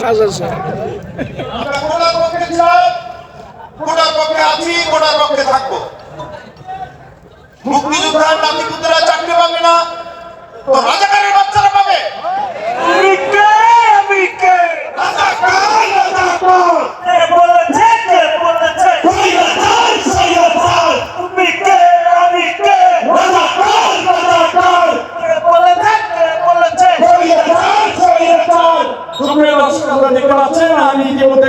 ভুলবে আছে। কোটার পক্ষে আছি কোটার পক্ষে থাকব। মুক্তিযোদ্ধার নাতিপুতেরা চাকরি পাবে না। তো রাজাকারের বাচ্চারা পাবে সুপ্রিয় দর্শক আপনারা দেখতে পাচ্ছেন আমি ইতিমধ্যে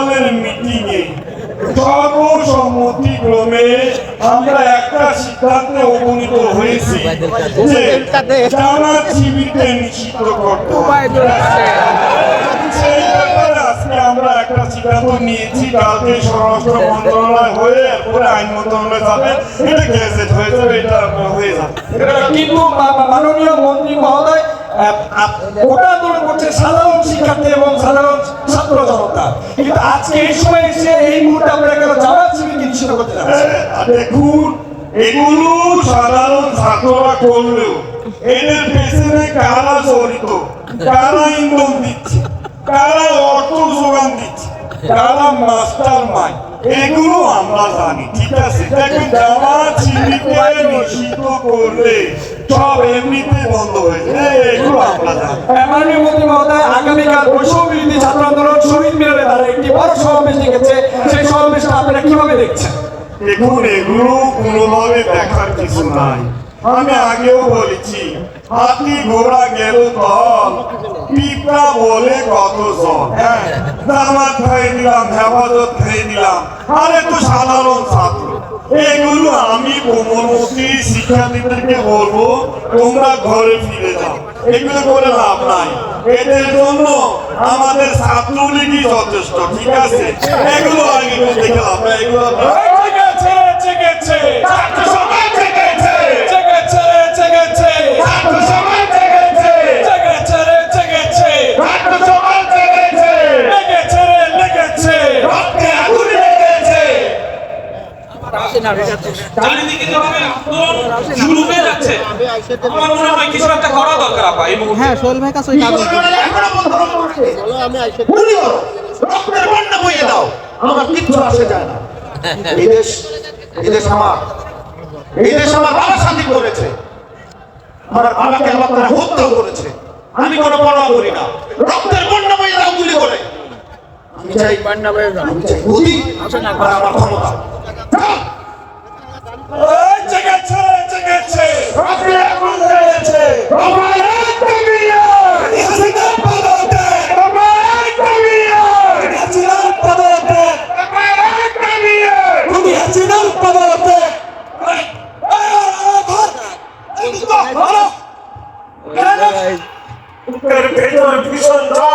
সিদ্ধান্তে উপনীত হয়েছি হয়ে হয়ে হয়ে ওটা করছে সাধারণ শিক্ষার্থী এবং সাধারণ ছাত্র জনতা। কিন্তু এই সময় এসে এই মুহূর্তে আমরা কেন জামাত শিবিরকে করতে দেখুন এগুলো সাধারণ ছাত্ররা করলেও এদের পেছনে কারা জড়িত? কারা ইন্ধন দিচ্ছে? কারা অর্থ যোগান দিচ্ছে? কারা মাস্টার মাই এগুলো আমরা জানি, ঠিক আছে? জামাত শিবিরকে নিষিদ্ধ করলে সব এমনিতে বন্ধ হয়ে যায়। এগুলো আমরা জানি। মাননীয় মন্ত্রী মহোদয় আগামীকাল বৈষম্য বিরোধী ছাত্র আন্দোলন শহীদ মিনারে তারা একটি বড় সমাবেশ ডেকেছে। সেই সমাবেশটা আপনারা কীভাবে দেখছেন? দেখুন, এগুলো কোনোভাবে দেখার কিছু নাই। আমি আগেও বলেছি, হাতি ঘোড়া গেল দল পিঁপড়া বলে কত হ্যাঁ দামাত খাই দিলাম হেফাজত খাই আরে তো সাধারণ ছাত্র। এগুলো আমি কোমলমতি শিক্ষার্থীদেরকে বলব, তোমরা ঘরে ফিরে যাও। এগুলো করে লাভ নাই। এদের জন্য আমাদের ছাত্রলীগই যথেষ্ট, ঠিক আছে? এগুলো আগে দেখে লাভ এগুলো চারিদিকে যেভাবে আন্দোলন শুরু হয়ে যাচ্ছে আমার মনে হয় কিছু একটা করা দরকার আপা এই মুহূর্তে। হ্যাঁ সোহেল ভাই কাছে ওই কাগজ এখনও বন্ধ করছে গুলি করো রক্তের বন্যা বইয়ে দাও। আমার কিচ্ছু আসে যায় না। এই দেশ এই দেশ আমার এই দেশ আমার বাবা শান্তি করেছে। আমার বাবাকে আমার তারা হত্যা করেছে। আমি কোনো পরোয়া করি না। রক্তের বন্যা বইয়ে দাও গুলি করে। আমি চাই আমি চাই আর আমার ক্ষমতা। বুকের